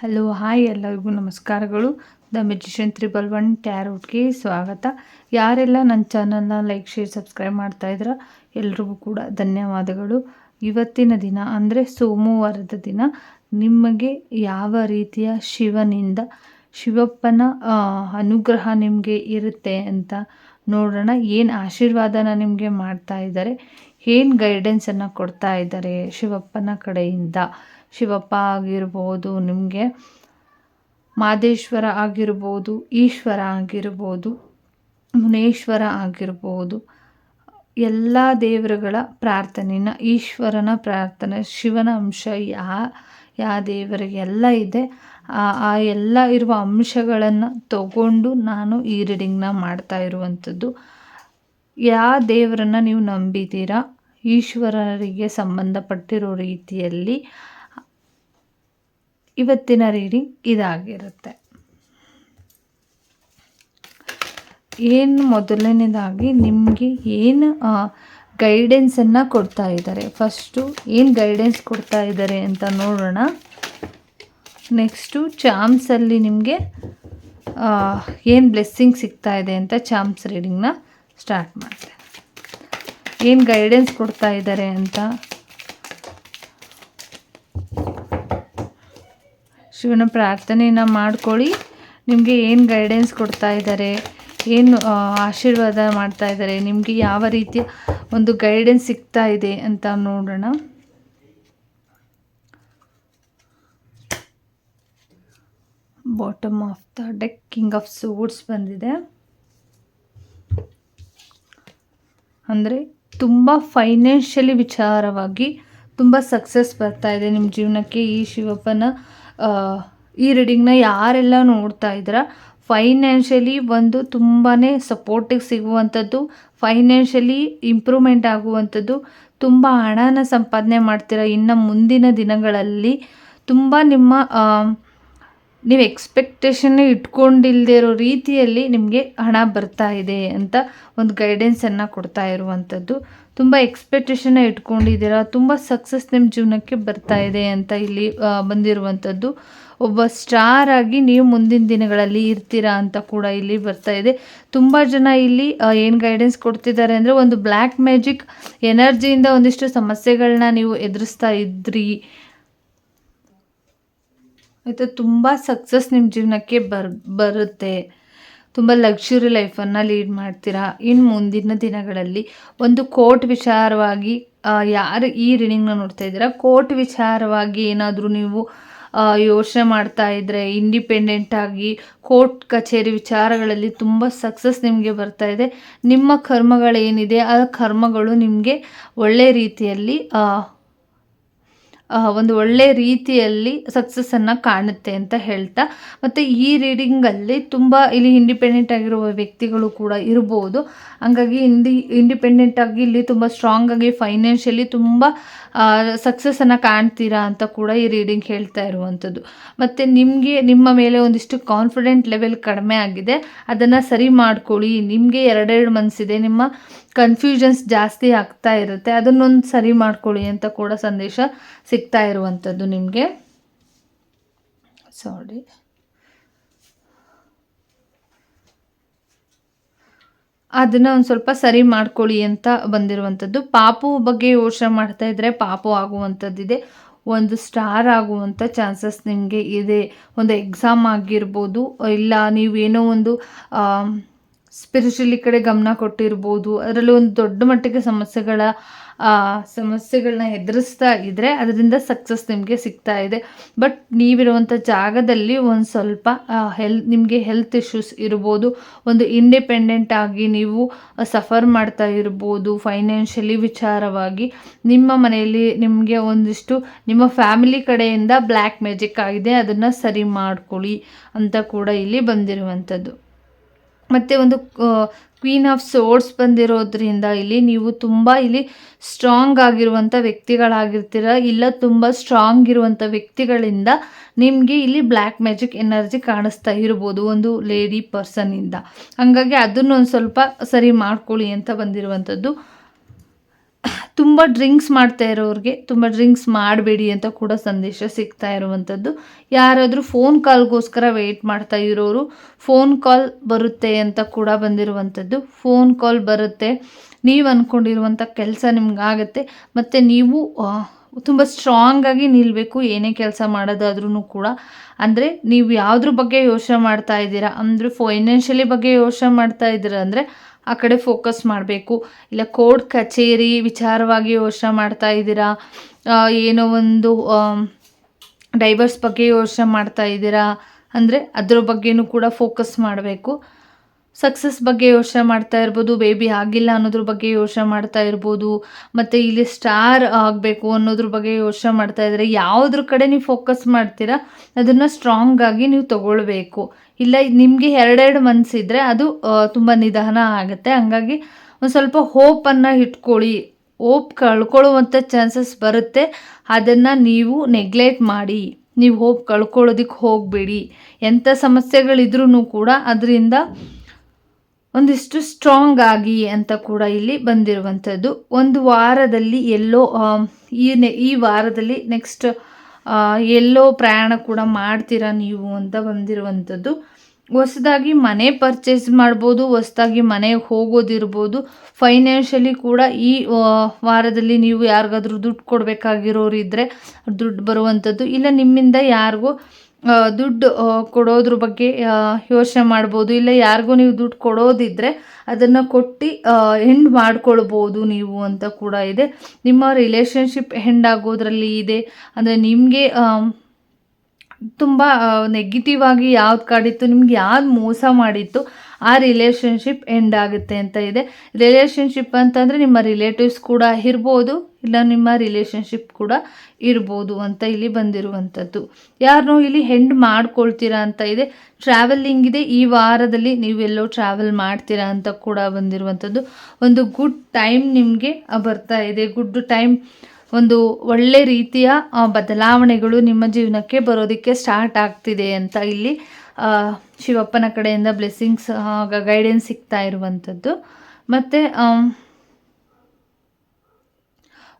Hello, hi ಎಲ್ಲರಿಗೂ ನಮಸ್ಕಾರಗಳು. The magician triple one ಟ್ಯಾರೋಟ್ಗೆ ಸ್ವಾಗತ. ಯಾರೆಲ್ಲ ನನ್ನ ಚಾನಲ್ನ ಲೈಕ್, ಶೇರ್, ಸಬ್ಸ್ಕ್ರೈಬ್ ಮಾಡ್ತಾ ಇದ್ರ ಎಲ್ರಿಗೂ ಕೂಡ ಧನ್ಯವಾದಗಳು. ಇವತ್ತಿನ ದಿನ ಅಂದರೆ ಸೋಮವಾರದ ದಿನ. ನಿಮಗೆ ಯಾವ ರೀತಿಯ ಶಿವನಿಂದ ಶಿವಪ್ಪನ ಅನುಗ್ರಹ ನಿಮಗೆ ಇರುತ್ತೆ ಅಂತ ನೋಡೋಣ. ಏನು ಆಶೀರ್ವಾದನ ನಿಮಗೆ ಮಾಡ್ತಾ ಇದ್ದಾರೆ, ಏನು ಗೈಡೆನ್ಸನ್ನು ಕೊಡ್ತಾ ಇದ್ದಾರೆ ಶಿವಪ್ಪನ ಕಡೆಯಿಂದ. ಶಿವಪ್ಪ ಆಗಿರ್ಬೋದು, ನಿಮಗೆ ಮಾದೇಶ್ವರ ಆಗಿರ್ಬೋದು, ಈಶ್ವರ ಆಗಿರ್ಬೋದು, ಮುನೇಶ್ವರ ಆಗಿರ್ಬೋದು, ಎಲ್ಲ ದೇವರುಗಳ ಪ್ರಾರ್ಥನೆನ, ಈಶ್ವರನ ಪ್ರಾರ್ಥನೆ, ಶಿವನ ಅಂಶ ಯಾ ಯಾವ ದೇವರಿಗೆಲ್ಲ ಇದೆ. ಆ ಎಲ್ಲ ಇರುವ ಅಂಶಗಳನ್ನು ತಗೊಂಡು ನಾನು ಈ ರೀಡಿಂಗ್ನ ಮಾಡ್ತಾ ಇರುವಂಥದ್ದು. ಯಾವ ದೇವರನ್ನು ನೀವು ನಂಬಿದ್ದೀರಾ? ಈಶ್ವರರಿಗೆ ಸಂಬಂಧಪಟ್ಟಿರೋ ರೀತಿಯಲ್ಲಿ ಇವತ್ತಿನ ರೀಡಿಂಗ್ ಇದಾಗಿರುತ್ತೆ. ಏನು ಮೊದಲನೇದಾಗಿ ನಿಮಗೆ ಏನು ಗೈಡೆನ್ಸನ್ನು ಕೊಡ್ತಾ ಇದ್ದಾರೆ? ಫಸ್ಟು ಏನು ಗೈಡೆನ್ಸ್ ಕೊಡ್ತಾ ಇದ್ದಾರೆ ಅಂತ ನೋಡೋಣ. ನೆಕ್ಸ್ಟು ಚಾಮ್ಸಲ್ಲಿ ನಿಮಗೆ ಏನು ಬ್ಲೆಸ್ಸಿಂಗ್ ಸಿಗ್ತಾ ಇದೆ ಅಂತ ಚಾಮ್ಸ್ ರೀಡಿಂಗ್ನ ಸ್ಟಾರ್ಟ್ ಮಾಡ್ತೇನೆ. ಏನು ಗೈಡೆನ್ಸ್ ಕೊಡ್ತಾ ಇದ್ದಾರೆ ಅಂತ ಶಿವನ ಪ್ರಾರ್ಥನೆಯನ್ನು ಮಾಡ್ಕೊಳ್ಳಿ. ನಿಮಗೆ ಏನು ಗೈಡೆನ್ಸ್ ಕೊಡ್ತಾ ಇದ್ದಾರೆ? ಏನು ಆಶೀರ್ವಾದ ಮಾಡ್ತಾ ಇದ್ದಾರೆ? ನಿಮಗೆ ಯಾವ ರೀತಿಯ ಒಂದು ಗೈಡೆನ್ಸ್ ಸಿಗ್ತಾ ಇದೆ ಅಂತ ನೋಡೋಣ. Bottom of the deck king of suits ಬಂದಿದೆ. ಅಂದರೆ ತುಂಬ ಫೈನಾನ್ಷಿಯಲಿ ವಿಚಾರವಾಗಿ ತುಂಬ ಸಕ್ಸಸ್ ಬರ್ತಾ ಇದೆ ನಿಮ್ಮ ಜೀವನಕ್ಕೆ ಈ ಶಿವಪ್ಪನ ಈ ರೀಡಿಂಗ್ನ ಯಾರೆಲ್ಲ ನೋಡ್ತಾ ಇದ್ದೀರಾ ಫೈನಾನ್ಷಿಯಲಿ ಒಂದು ತುಂಬಾ ಸಪೋರ್ಟಿಗೆ ಸಿಗುವಂಥದ್ದು ಫೈನಾನ್ಷಿಯಲಿ ಇಂಪ್ರೂವ್ಮೆಂಟ್ ಆಗುವಂಥದ್ದು, ತುಂಬ ಹಣನ ಸಂಪಾದನೆ ಮಾಡ್ತೀರ ಇನ್ನು ಮುಂದಿನ ದಿನಗಳಲ್ಲಿ. ತುಂಬ ನಿಮ್ಮ ನೀವು ಎಕ್ಸ್ಪೆಕ್ಟೇಷನ್ ಇಟ್ಕೊಂಡಿಲ್ಲದೆ ಇರೋ ರೀತಿಯಲ್ಲಿ ನಿಮಗೆ ಹಣ ಬರ್ತಾ ಇದೆ ಅಂತ ಒಂದು ಗೈಡೆನ್ಸನ್ನು ಕೊಡ್ತಾ ಇರುವಂಥದ್ದು. ತುಂಬ ಎಕ್ಸ್ಪೆಕ್ಟೇಷನ್ನ ಇಟ್ಕೊಂಡಿದ್ದೀರಾ? ತುಂಬ ಸಕ್ಸಸ್ ನಿಮ್ಮ ಜೀವನಕ್ಕೆ ಬರ್ತಾ ಇದೆ ಅಂತ ಇಲ್ಲಿ ಬಂದಿರುವಂಥದ್ದು. ಒಬ್ಬ ಸ್ಟಾರ್ ಆಗಿ ನೀವು ಮುಂದಿನ ದಿನಗಳಲ್ಲಿ ಇರ್ತೀರಾ ಅಂತ ಕೂಡ ಇಲ್ಲಿ ಬರ್ತಾ ಇದೆ. ತುಂಬ ಜನ ಇಲ್ಲಿ ಏನು ಗೈಡೆನ್ಸ್ ಕೊಡ್ತಿದ್ದಾರೆ ಅಂದರೆ ಒಂದು ಬ್ಲ್ಯಾಕ್ ಮ್ಯಾಜಿಕ್ ಎನರ್ಜಿಯಿಂದ ಒಂದಿಷ್ಟು ಸಮಸ್ಯೆಗಳನ್ನ ನೀವು ಎದುರಿಸ್ತಾ ಇದ್ರಿ. ಆಯಿತಾ ತುಂಬ ಸಕ್ಸಸ್ ನಿಮ್ಮ ಜೀವನಕ್ಕೆ ಬರ್, ಬರುತ್ತೆ. ತುಂಬ ಲಕ್ಸುರಿ ಲೈಫನ್ನು ಲೀಡ್ ಮಾಡ್ತೀರಾ. ಇನ್ನು ಮುಂದಿನ ದಿನಗಳಲ್ಲಿ ಒಂದು ಕೋರ್ಟ್ ವಿಚಾರವಾಗಿ ಯಾರು ಈ ರೀಡಿಂಗ್ನ ನೋಡ್ತಾ ಇದ್ದೀರಾ? ಕೋರ್ಟ್ ವಿಚಾರವಾಗಿ ಏನಾದರೂ ನೀವು ಯೋಚನೆ ಮಾಡ್ತಾ ಇದ್ದರೆ ಇಂಡಿಪೆಂಡೆಂಟಾಗಿ ಕೋರ್ಟ್ ಕಚೇರಿ ವಿಚಾರಗಳಲ್ಲಿ ತುಂಬ ಸಕ್ಸಸ್ ನಿಮಗೆ ಬರ್ತಾ ಇದೆ. ನಿಮ್ಮ ಕರ್ಮಗಳೇನಿದೆ, ಆ ಕರ್ಮಗಳು ನಿಮಗೆ ಒಳ್ಳೆ ರೀತಿಯಲ್ಲಿ ಒಂದು ಒಳ್ಳೆ ರೀತಿಯಲ್ಲಿ ಸಕ್ಸಸ್ಸನ್ನು ಕಾಣುತ್ತೆ ಅಂತ ಹೇಳ್ತಾ, ಮತ್ತು ಈ ರೀಡಿಂಗಲ್ಲಿ ತುಂಬ ಇಲ್ಲಿ ಇಂಡಿಪೆಂಡೆಂಟ್ ಆಗಿರುವ ವ್ಯಕ್ತಿಗಳು ಕೂಡ ಇರ್ಬೋದು. ಹಂಗಾಗಿ ಇಂಡಿ ಇಂಡಿಪೆಂಡೆಂಟ್ ಆಗಿ ಇಲ್ಲಿ ತುಂಬ ಸ್ಟ್ರಾಂಗ್ ಆಗಿ ಫೈನಾನ್ಷಿಯಲಿ ತುಂಬ ಸಕ್ಸಸ್ಸನ್ನು ಕಾಣ್ತೀರಾ ಅಂತ ಕೂಡ ಈ ರೀಡಿಂಗ್ ಹೇಳ್ತಾ ಇರುವಂಥದ್ದು. ಮತ್ತು ನಿಮಗೆ, ನಿಮ್ಮ ಮೇಲೆ ಒಂದಿಷ್ಟು ಕಾನ್ಫಿಡೆಂಟ್ ಲೆವೆಲ್ ಕಡಿಮೆ ಆಗಿದೆ. ಅದನ್ನು ಸರಿ ಮಾಡ್ಕೊಳ್ಳಿ. ನಿಮಗೆ ಎರಡೆರಡು ಮನಸ್ಸಿದೆ ನಿಮ್ಮ ಕನ್ಫ್ಯೂಷನ್ಸ್ ಜಾಸ್ತಿ ಆಗ್ತಾ ಇರುತ್ತೆ. ಅದನ್ನೊಂದು ಸರಿ ಮಾಡ್ಕೊಳ್ಳಿ ಅಂತ ಕೂಡ ಸಂದೇಶ ಸಿಗ್ತಾ ಇರುವಂಥದ್ದು ನಿಮಗೆ. ಸಾರಿ ಅದನ್ನು ಒಂದು ಸ್ವಲ್ಪ ಸರಿ ಮಾಡ್ಕೊಳ್ಳಿ ಅಂತ ಬಂದಿರುವಂಥದ್ದು. ಪಾಪು ಬಗ್ಗೆ ಯೋಚನೆ ಮಾಡ್ತಾ ಇದ್ದರೆ ಪಾಪು ಆಗುವಂಥದ್ದಿದೆ. ಒಂದು ಸ್ಟಾರ್ ಆಗುವಂಥ ಚಾನ್ಸಸ್ ನಿಮಗೆ ಇದೆ. ಒಂದು ಎಕ್ಸಾಮ್ ಆಗಿರ್ಬೋದು, ಇಲ್ಲ ನೀವೇನೋ ಒಂದು ಸ್ಪಿರಿಚುಲಿ ಕಡೆ ಗಮನ ಕೊಟ್ಟಿರ್ಬೋದು, ಅದರಲ್ಲಿ ಒಂದು ದೊಡ್ಡ ಮಟ್ಟಿಗೆ ಸಮಸ್ಯೆಗಳ ಸಮಸ್ಯೆಗಳನ್ನ ಎದುರಿಸ್ತಾ ಇದ್ದರೆ ಅದರಿಂದ ಸಕ್ಸಸ್ ನಿಮಗೆ ಸಿಗ್ತಾ ಇದೆ. ಬಟ್ ನೀವಿರುವಂಥ ಜಾಗದಲ್ಲಿ ಒಂದು ಸ್ವಲ್ಪ ಹೆಲ್ ನಿಮಗೆ ಹೆಲ್ತ್ ಇಶ್ಯೂಸ್ ಇರ್ಬೋದು. ಒಂದು ಇಂಡಿಪೆಂಡೆಂಟ್ ಆಗಿ ನೀವು ಸಫರ್ ಮಾಡ್ತಾ ಇರ್ಬೋದು ಫೈನಾನ್ಷಿಯಲಿ ವಿಚಾರವಾಗಿ. ನಿಮ್ಮ ಮನೆಯಲ್ಲಿ ನಿಮಗೆ ಒಂದಿಷ್ಟು, ನಿಮ್ಮ ಫ್ಯಾಮಿಲಿ ಕಡೆಯಿಂದ ಬ್ಲ್ಯಾಕ್ ಮ್ಯಾಜಿಕ್ ಆಗಿದೆ, ಅದನ್ನು ಸರಿ ಮಾಡ್ಕೊಳ್ಳಿ ಅಂತ ಕೂಡ ಇಲ್ಲಿ ಬಂದಿರುವಂಥದ್ದು ಮತ್ತು ಒಂದು ಕ್ವೀನ್ ಆಫ್ ಸೋರ್ಡ್ಸ್ ಬಂದಿರೋದ್ರಿಂದ ಇಲ್ಲಿ ನೀವು ತುಂಬ ಇಲ್ಲಿ ಸ್ಟ್ರಾಂಗ್ ಆಗಿರುವಂಥ ವ್ಯಕ್ತಿಗಳಾಗಿರ್ತೀರ? ಇಲ್ಲ ತುಂಬ ಸ್ಟ್ರಾಂಗ್ ಇರುವಂಥ ವ್ಯಕ್ತಿಗಳಿಂದ ನಿಮಗೆ ಇಲ್ಲಿ ಬ್ಲ್ಯಾಕ್ ಮ್ಯಾಜಿಕ್ ಎನರ್ಜಿ ಕಾಣಿಸ್ತಾ ಇರ್ಬೋದು ಒಂದು ಲೇಡಿ ಪರ್ಸನ್ನಿಂದ ಹಾಗಾಗಿ ಅದನ್ನೊಂದು ಸ್ವಲ್ಪ ಸರಿ ಮಾಡ್ಕೊಳ್ಳಿ ಅಂತ ಬಂದಿರುವಂಥದ್ದು ತುಂಬ ಡ್ರಿಂಕ್ಸ್ ಮಾಡ್ತಾ ಇರೋರಿಗೆ ತುಂಬ ಡ್ರಿಂಕ್ಸ್ ಮಾಡಬೇಡಿ ಅಂತ ಕೂಡ ಸಂದೇಶ ಸಿಗ್ತಾ ಇರುವಂಥದ್ದು ಯಾರಾದರೂ ಫೋನ್ ಕಾಲ್ಗೋಸ್ಕರ ವೆಯ್ಟ್ ಮಾಡ್ತಾ ಇರೋರು ಫೋನ್ ಕಾಲ್ ಬರುತ್ತೆ ಅಂತ ಕೂಡ ಬಂದಿರುವಂಥದ್ದು ಫೋನ್ ಕಾಲ್ ಬರುತ್ತೆ. ನೀವು ಅಂದ್ಕೊಂಡಿರುವಂಥ ಕೆಲಸ ನಿಮ್ಗಾಗತ್ತೆ ಮತ್ತು ನೀವು ತುಂಬ ಸ್ಟ್ರಾಂಗಾಗಿ ನಿಲ್ಲಬೇಕು ಏನೇ ಕೆಲಸ ಮಾಡೋದಾದ್ರೂ ಕೂಡ. ಅಂದರೆ ನೀವು ಯಾವುದ್ರ ಬಗ್ಗೆ ಯೋಚನೆ ಮಾಡ್ತಾ ಇದ್ದೀರಾ? ಅಂದರೆ ಫೈನಾನ್ಷಿಯಲಿ ಬಗ್ಗೆ ಯೋಚನೆ ಮಾಡ್ತಾ ಇದ್ದೀರಾ? ಅಂದರೆ ಆ ಕಡೆ ಫೋಕಸ್ ಮಾಡಬೇಕು. ಇಲ್ಲ ಕೋರ್ಟ್ ಕಚೇರಿ ವಿಚಾರವಾಗಿ ಯೋಚನೆ ಮಾಡ್ತಾ ಇದ್ದೀರಾ? ಏನೋ ಒಂದು ಡೈವರ್ಸ್ ಬಗ್ಗೆ ಯೋಚನೆ ಮಾಡ್ತಾ ಇದ್ದೀರಾ? ಅಂದರೆ ಅದ್ರ ಬಗ್ಗೆನೂ ಕೂಡ ಫೋಕಸ್ ಮಾಡಬೇಕು. ಸಕ್ಸಸ್ ಬಗ್ಗೆ ಯೋಚನೆ ಮಾಡ್ತಾ ಇರ್ಬೋದು ಬೇಬಿ ಆಗಿಲ್ಲ ಅನ್ನೋದ್ರ ಬಗ್ಗೆ ಯೋಚನೆ ಮಾಡ್ತಾ ಇರ್ಬೋದು, ಮತ್ತು ಇಲ್ಲಿ ಸ್ಟಾರ್ ಆಗಬೇಕು ಅನ್ನೋದ್ರ ಬಗ್ಗೆ ಯೋಚನೆ ಮಾಡ್ತಾ ಇದ್ದರೆ ಯಾವುದ್ರ ಕಡೆ ನೀವು ಫೋಕಸ್ ಮಾಡ್ತೀರಾ, ಅದನ್ನು ಸ್ಟ್ರಾಂಗ್ ಆಗಿ ನೀವು ತಗೊಳ್ಬೇಕು. ಇಲ್ಲ, ನಿಮಗೆ ಎರಡೆರಡು ಮನಸ್ಸಿದ್ರೆ ಅದು ತುಂಬ ನಿಧಾನ ಆಗುತ್ತೆ. ಹಂಗಾಗಿ ಒಂದು ಸ್ವಲ್ಪ ಹೋಪನ್ನು ಇಟ್ಕೊಳ್ಳಿ. ಹೋಪ್ ಕಳ್ಕೊಳ್ಳುವಂಥ ಚಾನ್ಸಸ್ ಬರುತ್ತೆ. ಅದನ್ನು ನೀವು ನೆಗ್ಲೆಕ್ಟ್ ಮಾಡಿ. ನೀವು ಹೋಪ್ ಕಳ್ಕೊಳ್ಳೋದಕ್ಕೆ ಹೋಗಬೇಡಿ. ಎಂಥ ಸಮಸ್ಯೆಗಳಿದ್ರೂ ಕೂಡ ಅದರಿಂದ ಒಂದಿಷ್ಟು ಸ್ಟ್ರಾಂಗ್ ಆಗಿ ಅಂತ ಕೂಡ ಇಲ್ಲಿ ಬಂದಿರುವಂಥದ್ದು. ಒಂದು ವಾರದಲ್ಲಿ ಎಲ್ಲೋ ಈ ನೆ, ಈ ವಾರದಲ್ಲಿ ನೆಕ್ಸ್ಟ್ ಎಲ್ಲೋ ಪ್ರಯಾಣ ಕೂಡ ಮಾಡ್ತೀರಾ ನೀವು ಅಂತ ಬಂದಿರುವಂಥದ್ದು. ಹೊಸದಾಗಿ ಮನೆ ಪರ್ಚೇಸ್ ಮಾಡ್ಬೋದು, ಹೊಸದಾಗಿ ಮನೆಗೆ ಹೋಗೋದಿರ್ಬೋದು. ಫೈನಾನ್ಷಿಯಲಿ ಕೂಡ ಈ ವಾರದಲ್ಲಿ ನೀವು ಯಾರಿಗಾದ್ರೂ ದುಡ್ಡು ಕೊಡಬೇಕಾಗಿರೋರು ಇದ್ದರೆ ದುಡ್ಡು ಬರುವಂಥದ್ದು. ಇಲ್ಲ ನಿಮ್ಮಿಂದ ಯಾರಿಗೂ ದುಡ್ಡು ಕೊಡೋದ್ರ ಬಗ್ಗೆ ಯೋಚನೆ ಮಾಡ್ಬೋದು. ಇಲ್ಲ ಯಾರಿಗೂ ನೀವು ದುಡ್ಡು ಕೊಡೋದಿದ್ದರೆ ಅದನ್ನು ಕೊಟ್ಟು ಎಂಡ್ ಮಾಡ್ಕೊಳ್ಬೋದು ನೀವು ಅಂತ ಕೂಡ ಇದೆ. ನಿಮ್ಮ ರಿಲೇಷನ್ಶಿಪ್ ಎಂಡ್ ಆಗೋದ್ರಲ್ಲಿ ಇದೆ. ಅಂದರೆ ನಿಮಗೆ ತುಂಬ ನೆಗೆಟಿವ್ ಆಗಿ ಯಾವ್ದು ಕಾಡಿತ್ತು, ನಿಮ್ಗೆ ಯಾವ್ದು ಮೋಸ ಮಾಡಿತ್ತು ಆ ರಿಲೇಷನ್ಶಿಪ್ ಎಂಡ್ ಆಗುತ್ತೆ ಅಂತ ಇದೆ. ರಿಲೇಷನ್ಶಿಪ್ ಅಂತಂದರೆ ನಿಮ್ಮ ರಿಲೇಟಿವ್ಸ್ ಕೂಡ ಇರ್ಬೋದು, ಇಲ್ಲ ನಿಮ್ಮ ರಿಲೇಷನ್ಶಿಪ್ ಕೂಡ ಇರ್ಬೋದು ಅಂತ ಇಲ್ಲಿ ಬಂದಿರುವಂಥದ್ದು. ಯಾರನ್ನೂ ಇಲ್ಲಿ ಹೆಂಡ್ ಮಾಡ್ಕೊಳ್ತೀರಾ ಅಂತ ಇದೆ. ಟ್ರಾವೆಲಿಂಗ್ ಇದೆ, ಈ ವಾರದಲ್ಲಿ ನೀವೆಲ್ಲೋ ಟ್ರಾವೆಲ್ ಮಾಡ್ತೀರಾ ಅಂತ ಕೂಡ ಬಂದಿರುವಂಥದ್ದು. ಒಂದು ಗುಡ್ ಟೈಮ್ ನಿಮಗೆ ಬರ್ತಾ ಇದೆ. ಗುಡ್ ಟೈಮ್ ಒಂದು ಒಳ್ಳೆ ರೀತಿಯ ಬದಲಾವಣೆಗಳು ನಿಮ್ಮ ಜೀವನಕ್ಕೆ ಬರೋದಕ್ಕೆ ಸ್ಟಾರ್ಟ್ ಆಗ್ತಿದೆ ಅಂತ ಇಲ್ಲಿ ಶಿವಪ್ಪನ ಕಡೆಯಿಂದ ಬ್ಲೆಸ್ಸಿಂಗ್ಸ್ ಗೈಡೆನ್ಸ್ ಸಿಗ್ತಾ ಇರುವಂಥದ್ದು. ಮತ್ತು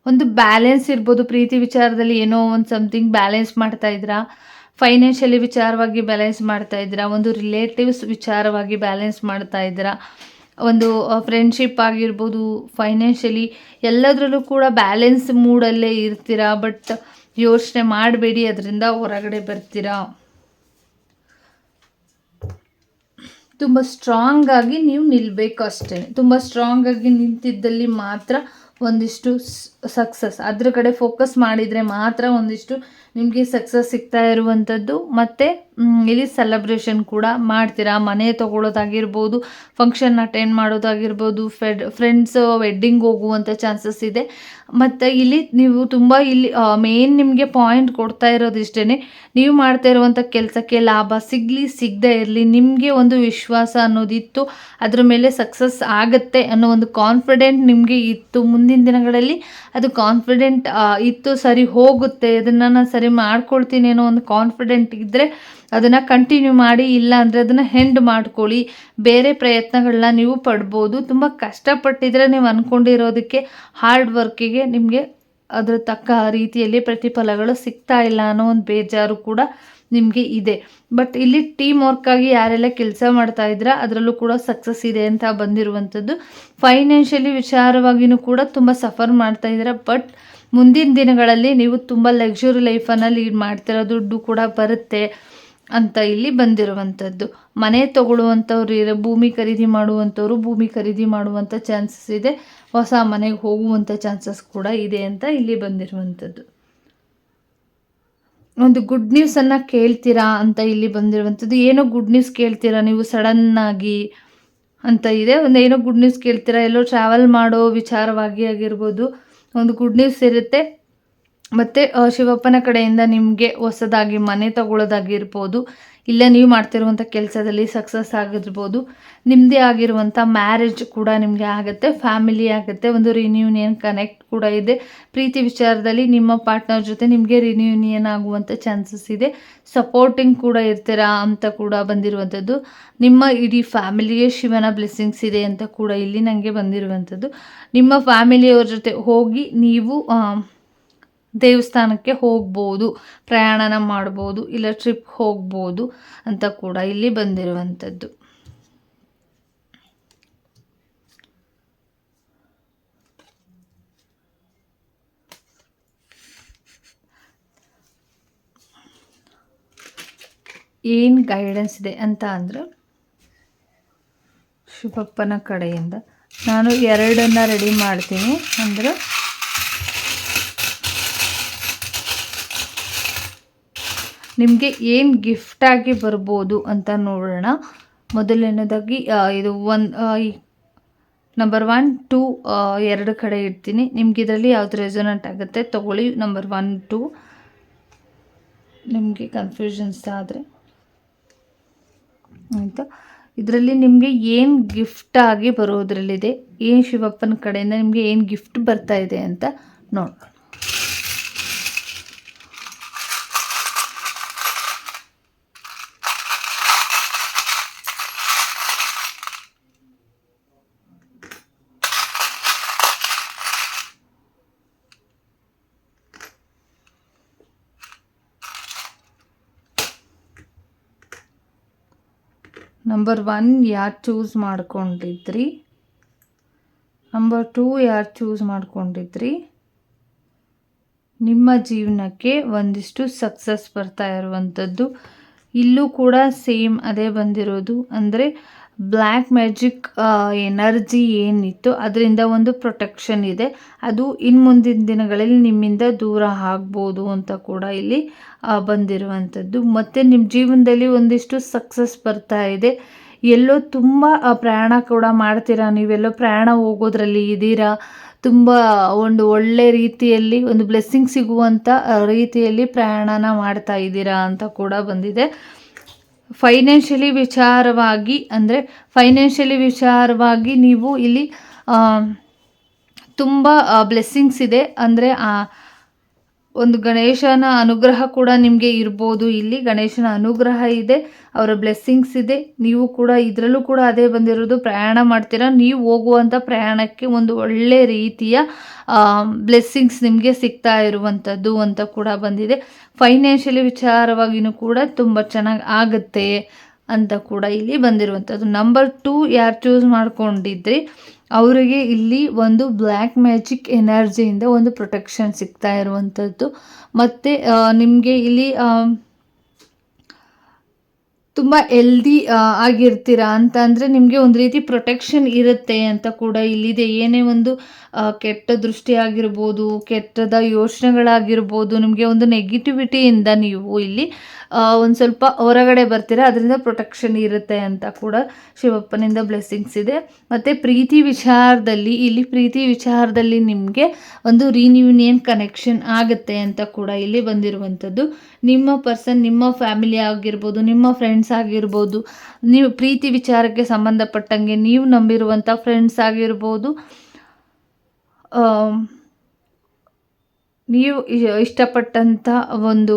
ಒಂದು ಬ್ಯಾಲೆನ್ಸ್ ಇರ್ಬೋದು. ಪ್ರೀತಿ ವಿಚಾರದಲ್ಲಿ ಏನೋ ಒಂದು ಸಮಥಿಂಗ್ ಬ್ಯಾಲೆನ್ಸ್ ಮಾಡ್ತಾ ಇದ್ದೀರಾ ಫೈನಾನ್ಷಿಯಲಿ ವಿಚಾರವಾಗಿ ಬ್ಯಾಲೆನ್ಸ್ ಮಾಡ್ತಾ ಇದ್ದೀರಾ ಒಂದು ರಿಲೇಟಿವ್ಸ್ ವಿಚಾರವಾಗಿ ಬ್ಯಾಲೆನ್ಸ್ ಮಾಡ್ತಾ ಇದ್ದೀರಾ ಒಂದು ಫ್ರೆಂಡ್ಶಿಪ್ ಆಗಿರ್ಬೋದು. ಫೈನಾನ್ಷಿಯಲಿ ಎಲ್ಲದರಲ್ಲೂ ಕೂಡ ಬ್ಯಾಲೆನ್ಸ್ ಮೂಡಲ್ಲೇ ಇರ್ತೀರಾ? ಬಟ್ ಯೋಚನೆ ಮಾಡಬೇಡಿ, ಅದರಿಂದ ಹೊರಗಡೆ ಬರ್ತೀರಾ? ತುಂಬ ಸ್ಟ್ರಾಂಗ್ ಆಗಿ ನೀವು ನಿಲ್ಲಬೇಕು ಅಷ್ಟೇ ತುಂಬ ಸ್ಟ್ರಾಂಗ್ ಆಗಿ ನಿಂತಿದ್ದಲ್ಲಿ ಮಾತ್ರ ಒಂದಿಷ್ಟು ಸಕ್ಸಸ್ ಅದ್ರ ಕಡೆ ಫೋಕಸ್ ಮಾಡಿದರೆ ಮಾತ್ರ ಒಂದಿಷ್ಟು ನಿಮಗೆ ಸಕ್ಸಸ್ ಸಿಗ್ತಾ ಇರುವಂಥದ್ದು ಮತ್ತು ಇಲ್ಲಿ ಸೆಲೆಬ್ರೇಷನ್ ಕೂಡ ಮಾಡ್ತೀರಾ? ಮನೆ ತೊಗೊಳೋದಾಗಿರ್ಬೋದು ಫಂಕ್ಷನ್ ಅಟೆಂಡ್ ಮಾಡೋದಾಗಿರ್ಬೋದು ಫೆಡ್ ಫ್ರೆಂಡ್ಸ್ ವೆಡ್ಡಿಂಗ್ ಹೋಗುವಂಥ ಚಾನ್ಸಸ್ ಇದೆ. ಮತ್ತು ಇಲ್ಲಿ ನೀವು ತುಂಬ ಇಲ್ಲಿ ಮೇನ್ ನಿಮಗೆ ಪಾಯಿಂಟ್ ಕೊಡ್ತಾ ಇರೋದು ಇಷ್ಟೇ ನೀವು ಮಾಡ್ತಾ ಇರುವಂಥ ಕೆಲಸಕ್ಕೆ ಲಾಭ ಸಿಗಲಿ, ಸಿಗದೇ ಇರಲಿ, ನಿಮಗೆ ಒಂದು ವಿಶ್ವಾಸ ಅನ್ನೋದಿತ್ತು. ಅದರ ಮೇಲೆ ಸಕ್ಸಸ್ ಆಗುತ್ತೆ ಅನ್ನೋ ಒಂದು ಕಾನ್ಫಿಡೆಂಟ್ ನಿಮಗೆ ಇತ್ತು. ಮುಂದಿನ ದಿನಗಳಲ್ಲಿ ಅದು ಕಾನ್ಫಿಡೆಂಟ್ ಇತ್ತು, ಸರಿ ಹೋಗುತ್ತೆ ಅದನ್ನು ನಾನು ಸರಿ ಮಾಡ್ಕೊಳ್ತೀನಿ ಅನ್ನೋ ಒಂದು ಕಾನ್ಫಿಡೆಂಟ್ ಇದ್ದರೆ ಅದನ್ನು ಕಂಟಿನ್ಯೂ ಮಾಡಿ, ಇಲ್ಲ ಅಂದರೆ ಅದನ್ನು ಹೆಂಡ್ ಮಾಡ್ಕೊಳ್ಳಿ. ಬೇರೆ ಪ್ರಯತ್ನಗಳನ್ನ ನೀವು ಪಡ್ಬೋದು. ತುಂಬ ಕಷ್ಟಪಟ್ಟಿದ್ರೆ ನೀವು ಅಂದ್ಕೊಂಡಿರೋದಕ್ಕೆ ಹಾರ್ಡ್ ವರ್ಕಿಗೆ ನಿಮಗೆ ಅದರ ತಕ್ಕ ರೀತಿಯಲ್ಲಿ ಪ್ರತಿಫಲಗಳು ಸಿಗ್ತಾ ಇಲ್ಲ ಅನ್ನೋ ಒಂದು ಬೇಜಾರು ಕೂಡ ನಿಮಗೆ ಇದೆ. ಬಟ್ ಇಲ್ಲಿ ಟೀಮ್ ವರ್ಕಾಗಿ ಯಾರೆಲ್ಲ ಕೆಲಸ ಮಾಡ್ತಾ ಇದ್ದೀರಾ ಅದರಲ್ಲೂ ಕೂಡ ಸಕ್ಸಸ್ ಇದೆ ಅಂತ ಬಂದಿರುವಂಥದ್ದು. ಫೈನಾನ್ಷಿಯಲಿ ವಿಚಾರವಾಗಿಯೂ ಕೂಡ ತುಂಬ ಸಫರ್ ಮಾಡ್ತಾ ಇದ್ದೀರಾ ಬಟ್ ಮುಂದಿನ ದಿನಗಳಲ್ಲಿ ನೀವು ತುಂಬ ಲಕ್ಸುರಿ ಲೈಫನ್ನು ಲೀಡ್ ಮಾಡ್ತಿರೋ ದುಡ್ಡು ಕೂಡ ಬರುತ್ತೆ ಅಂತ ಇಲ್ಲಿ ಬಂದಿರುವಂಥದ್ದು. ಮನೆ ತಗೊಳ್ಳುವಂಥವ್ರು ಇರೋ, ಭೂಮಿ ಖರೀದಿ ಮಾಡುವಂಥವ್ರು ಭೂಮಿ ಖರೀದಿ ಮಾಡುವಂಥ ಚಾನ್ಸಸ್ ಇದೆ. ಹೊಸ ಮನೆಗೆ ಹೋಗುವಂಥ ಚಾನ್ಸಸ್ ಕೂಡ ಇದೆ ಅಂತ ಇಲ್ಲಿ ಬಂದಿರುವಂಥದ್ದು. ಒಂದು ಗುಡ್ ನ್ಯೂಸನ್ನು ಕೇಳ್ತೀರಾ ಅಂತ ಇಲ್ಲಿ ಬಂದಿರುವಂಥದ್ದು. ಏನೋ ಗುಡ್ ನ್ಯೂಸ್ ಕೇಳ್ತೀರಾ ನೀವು ಸಡನ್ನಾಗಿ ಅಂತ ಇದೆ. ಒಂದು ಏನೋ ಗುಡ್ ನ್ಯೂಸ್ ಕೇಳ್ತೀರಾ? ಎಲ್ಲೋ ಟ್ರಾವೆಲ್ ಮಾಡೋ ವಿಚಾರವಾಗಿ ಆಗಿರ್ಬೋದು. ಒಂದು ಗುಡ್ ನ್ಯೂಸ್ ಇರುತ್ತೆ. ಮತ್ತು ಶಿವಪ್ಪನ ಕಡೆಯಿಂದ ನಿಮಗೆ ಹೊಸದಾಗಿ ಮನೆ ತಗೊಳ್ಳೋದಾಗಿರ್ಬೋದು ಇಲ್ಲ ನೀವು ಮಾಡ್ತಿರುವಂಥ ಕೆಲಸದಲ್ಲಿ ಸಕ್ಸಸ್ ಆಗಿರ್ಬೋದು. ನಿಮ್ಮದೇ ಆಗಿರುವಂಥ ಮ್ಯಾರೇಜ್ ಕೂಡ ನಿಮಗೆ ಆಗುತ್ತೆ ಫ್ಯಾಮಿಲಿ ಆಗುತ್ತೆ, ಒಂದು ರಿನ್ಯೂನಿಯನ್ ಕನೆಕ್ಟ್ ಕೂಡ ಇದೆ. ಪ್ರೀತಿ ವಿಚಾರದಲ್ಲಿ ನಿಮ್ಮ ಪಾರ್ಟ್ನರ್ ಜೊತೆ ನಿಮಗೆ ರಿನ್ಯೂನಿಯನ್ ಆಗುವಂಥ ಚಾನ್ಸಸ್ ಇದೆ. ಸಪೋರ್ಟಿಂಗ್ ಕೂಡ ಇರ್ತೀರಾ ಅಂತ ಕೂಡ ಬಂದಿರುವಂಥದ್ದು. ನಿಮ್ಮ ಇಡೀ ಫ್ಯಾಮಿಲಿಗೆ ಶಿವನ ಬ್ಲೆಸ್ಸಿಂಗ್ಸ್ ಇದೆ ಅಂತ ಕೂಡ ಇಲ್ಲಿ ನನಗೆ ಬಂದಿರುವಂಥದ್ದು. ನಿಮ್ಮ ಫ್ಯಾಮಿಲಿಯವ್ರ ಜೊತೆ ಹೋಗಿ ನೀವು ದೇವಸ್ಥಾನಕ್ಕೆ ಹೋಗ್ಬೋದು, ಪ್ರಯಾಣನ ಮಾಡ್ಬೋದು, ಇಲ್ಲ ಟ್ರಿಪ್ ಹೋಗ್ಬೋದು ಅಂತ ಕೂಡ ಇಲ್ಲಿ ಬಂದಿರುವಂಥದ್ದು. ಏನು ಗೈಡೆನ್ಸ್ ಇದೆ ಅಂತ ಅಂದರೆ, ಶಿವಪ್ಪನ ಕಡೆಯಿಂದ ನಾನು ಎರಡನ್ನ ರೆಡಿ ಮಾಡ್ತೀನಿ. ಅಂದರೆ ನಿಮಗೆ ಏನು ಗಿಫ್ಟಾಗಿ ಬರ್ಬೋದು ಅಂತ ನೋಡೋಣ. ಮೊದಲನೇದಾಗಿ ಇದು ಒನ್ ನಂಬರ್ ಒನ್ ಟೂ ಎರಡು ಕಡೆ ಇಡ್ತೀನಿ. ನಿಮ್ಗೆ ಇದರಲ್ಲಿ ಯಾವ್ದು ರೆಸೊನೆಂಟ್ ಆಗುತ್ತೆ ತೊಗೊಳ್ಳಿ. ನಂಬರ್ ಒನ್ ಟೂ ನಿಮಗೆ ಕನ್ಫ್ಯೂಷನ್ಸ್ ಆದರೆ. ಆಯಿತಾ? ಇದರಲ್ಲಿ ನಿಮಗೆ ಏನು ಗಿಫ್ಟಾಗಿ ಬರೋದ್ರಲ್ಲಿದೆ, ಏನು ಶಿವಪ್ಪನ ಕಡೆಯಿಂದ ನಿಮಗೆ ಏನು ಗಿಫ್ಟ್ ಬರ್ತಾ ಇದೆ ಅಂತ ನೋಡೋಣ ನಂಬರ್ ಒನ್ ಯಾರು ಚೂಸ್ ಮಾಡ್ಕೊಂಡಿದ್ರಿ? ನಂಬರ್ ಟೂ ಯಾರು ಚೂಸ್ ಮಾಡ್ಕೊಂಡಿದ್ರಿ? ನಿಮ್ಮ ಜೀವನಕ್ಕೆ ಒಂದಿಷ್ಟು ಸಕ್ಸಸ್ ಬರ್ತಾ ಇರುವಂಥದ್ದು ಇಲ್ಲೂ ಕೂಡ ಸೇಮ್ ಅದೇ ಬಂದಿರೋದು. ಅಂದರೆ ಬ್ಲ್ಯಾಕ್ ಮ್ಯಾಜಿಕ್ ಎನರ್ಜಿ ಏನಿತ್ತು, ಅದರಿಂದ ಒಂದು ಪ್ರೊಟೆಕ್ಷನ್ ಇದೆ. ಅದು ಇನ್ನು ಮುಂದಿನ ದಿನಗಳಲ್ಲಿ ನಿಮ್ಮಿಂದ ದೂರ ಆಗ್ಬೋದು ಅಂತ ಕೂಡ ಇಲ್ಲಿ ಬಂದಿರುವಂಥದ್ದು. ಮತ್ತು ನಿಮ್ಮ ಜೀವನದಲ್ಲಿ ಒಂದಿಷ್ಟು ಸಕ್ಸಸ್ ಬರ್ತಾ ಇದೆ. ಎಲ್ಲೋ ತುಂಬ ಪ್ರಯಾಣ ಕೂಡ ಮಾಡ್ತೀರಾ? ನೀವೆಲ್ಲೋ ಪ್ರಯಾಣ ಹೋಗೋದ್ರಲ್ಲಿ ಇದ್ದೀರಾ? ತುಂಬ ಒಂದು ಒಳ್ಳೆ ರೀತಿಯಲ್ಲಿ, ಒಂದು ಬ್ಲೆಸ್ಸಿಂಗ್ ಸಿಗುವಂಥ ರೀತಿಯಲ್ಲಿ ಪ್ರಯಾಣನ ಮಾಡ್ತಾ ಇದ್ದೀರಾ ಅಂತ ಕೂಡ ಬಂದಿದೆ. ಫೈನಾನ್ಷಿಯಲಿ ವಿಚಾರವಾಗಿ ಅಂದರೆ ಫೈನಾನ್ಷಿಯಲಿ ವಿಚಾರವಾಗಿ ನೀವು ಇಲ್ಲಿ ತುಂಬ ಬ್ಲೆಸ್ಸಿಂಗ್ಸ್ ಇದೆ. ಅಂದರೆ ಒಂದು ಗಣೇಶನ ಅನುಗ್ರಹ ಕೂಡ ನಿಮಗೆ ಇರ್ಬೋದು. ಇಲ್ಲಿ ಗಣೇಶನ ಅನುಗ್ರಹ ಇದೆ, ಅವರ ಬ್ಲೆಸ್ಸಿಂಗ್ಸ್ ಇದೆ. ನೀವು ಕೂಡ ಇದರಲ್ಲೂ ಕೂಡ ಅದೇ ಬಂದಿರೋದು. ಪ್ರಯಾಣ ಮಾಡ್ತೀರಾ? ನೀವು ಹೋಗುವಂಥ ಪ್ರಯಾಣಕ್ಕೆ ಒಂದು ಒಳ್ಳೆ ರೀತಿಯ ಬ್ಲೆಸ್ಸಿಂಗ್ಸ್ ನಿಮಗೆ ಸಿಗ್ತಾ ಇರುವಂಥದ್ದು ಅಂತ ಕೂಡ ಬಂದಿದೆ. ಫೈನಾನ್ಷಿಯಲಿ ವಿಚಾರವಾಗಿಯೂ ಕೂಡ ತುಂಬ ಚೆನ್ನಾಗಿ ಆಗುತ್ತೆ ಅಂತ ಕೂಡ ಇಲ್ಲಿ ಬಂದಿರುವಂಥದ್ದು ನಂಬರ್ ಟೂ ಯಾರು ಚೂಸ್ ಮಾಡ್ಕೊಂಡಿದ್ರಿ? ಅವರಿಗೆ ಇಲ್ಲಿ ಒಂದು ಬ್ಲ್ಯಾಕ್ ಮ್ಯಾಜಿಕ್ ಎನರ್ಜಿಯಿಂದ ಒಂದು ಪ್ರೊಟೆಕ್ಷನ್ ಸಿಗ್ತಾ ಇರುವಂಥದ್ದು ಮತ್ತು ನಿಮಗೆ ಇಲ್ಲಿ ತುಂಬ ಎಲ್ದಿ ಆಗಿರ್ತೀರಾ ಅಂತ ಅಂದರೆ ನಿಮಗೆ ಒಂದು ರೀತಿ ಪ್ರೊಟೆಕ್ಷನ್ ಇರುತ್ತೆ ಅಂತ ಕೂಡ ಇಲ್ಲಿದೆ. ಏನೇ ಒಂದು ಕೆಟ್ಟ ದೃಷ್ಟಿ ಆಗಿರ್ಬೋದು, ಕೆಟ್ಟದ ಯೋಚನೆಗಳಾಗಿರ್ಬೋದು, ನಿಮಗೆ ಒಂದು ನೆಗೆಟಿವಿಟಿಯಿಂದ ನೀವು ಇಲ್ಲಿ ಒಂದು ಸ್ವಲ್ಪ ಹೊರಗಡೆ ಬರ್ತೀರಾ? ಅದರಿಂದ ಪ್ರೊಟೆಕ್ಷನ್ ಇರುತ್ತೆ ಅಂತ ಕೂಡ ಶಿವಪ್ಪನಿಂದ ಬ್ಲೆಸ್ಸಿಂಗ್ಸ್ ಇದೆ. ಮತ್ತು ಪ್ರೀತಿ ವಿಚಾರದಲ್ಲಿ, ಇಲ್ಲಿ ಪ್ರೀತಿ ವಿಚಾರದಲ್ಲಿ ನಿಮಗೆ ಒಂದು ರೀನ್ಯೂನಿಯನ್ ಕನೆಕ್ಷನ್ ಆಗುತ್ತೆ ಅಂತ ಕೂಡ ಇಲ್ಲಿ ಬಂದಿರುವಂಥದ್ದು. ನಿಮ್ಮ ಪರ್ಸನ್ ನಿಮ್ಮ ಫ್ಯಾಮಿಲಿ ಆಗಿರ್ಬೋದು, ನಿಮ್ಮ ಫ್ರೆಂಡ್ಸ್ ಆಗಿರ್ಬೋದು, ನೀವು ಪ್ರೀತಿ ವಿಚಾರಕ್ಕೆ ಸಂಬಂಧಪಟ್ಟಂಗೆ ನೀವು ನಂಬಿರುವಂಥ ಫ್ರೆಂಡ್ಸ್ ಆಗಿರ್ಬೋದು ನೀವು ಇಷ್ಟಪಟ್ಟಂಥ ಒಂದು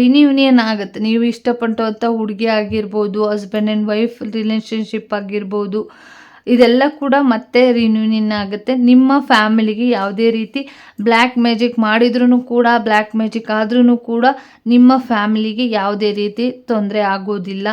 ರಿನ್ಯೂನಿಯನ್ ಆಗುತ್ತೆ. ನೀವು ಇಷ್ಟಪಟ್ಟಂಥ ಹುಡುಗಿ ಆಗಿರ್ಬೋದು ಹಸ್ಬೆಂಡ್ ಆ್ಯಂಡ್ ವೈಫ್ ರಿಲೇಷನ್ಶಿಪ್ ಆಗಿರ್ಬೋದು, ಇದೆಲ್ಲ ಕೂಡ ಮತ್ತೆ ರಿನ್ಯೂನಿಯನ್ ಆಗುತ್ತೆ. ನಿಮ್ಮ ಫ್ಯಾಮಿಲಿಗೆ ಯಾವುದೇ ರೀತಿ ಬ್ಲ್ಯಾಕ್ ಮ್ಯಾಜಿಕ್ ಮಾಡಿದ್ರೂ ಕೂಡ ಬ್ಲ್ಯಾಕ್ ಮ್ಯಾಜಿಕ್ ಆದ್ರೂ ಕೂಡ ನಿಮ್ಮ ಫ್ಯಾಮಿಲಿಗೆ ಯಾವುದೇ ರೀತಿ ತೊಂದರೆ ಆಗೋದಿಲ್ಲ.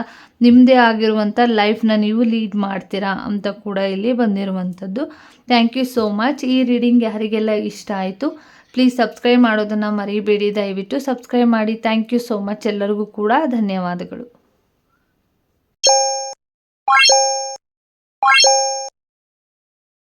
ನಿಮ್ಮದೇ ಆಗಿರುವಂಥ ಲೈಫ್ನ ನೀವು ಲೀಡ್ ಮಾಡ್ತೀರಾ ಅಂತ ಕೂಡ ಇಲ್ಲಿ ಬಂದಿರುವಂಥದ್ದು. ಥ್ಯಾಂಕ್ ಯು ಸೋ ಮಚ್ ಈ ರೀಡಿಂಗ್ ಯಾರಿಗೆಲ್ಲ ಇಷ್ಟ ಆಯಿತು ಪ್ಲೀಸ್ ಸಬ್ಸ್ಕ್ರೈಬ್ ಮಾಡೋದನ್ನು ಮರಿಬೇಡಿ. ದಯವಿಟ್ಟು ಸಬ್ಸ್ಕ್ರೈಬ್ ಮಾಡಿ. ಥ್ಯಾಂಕ್ ಯು ಸೋ ಮಚ್ ಎಲ್ಲರಿಗೂ ಕೂಡ ಧನ್ಯವಾದಗಳು.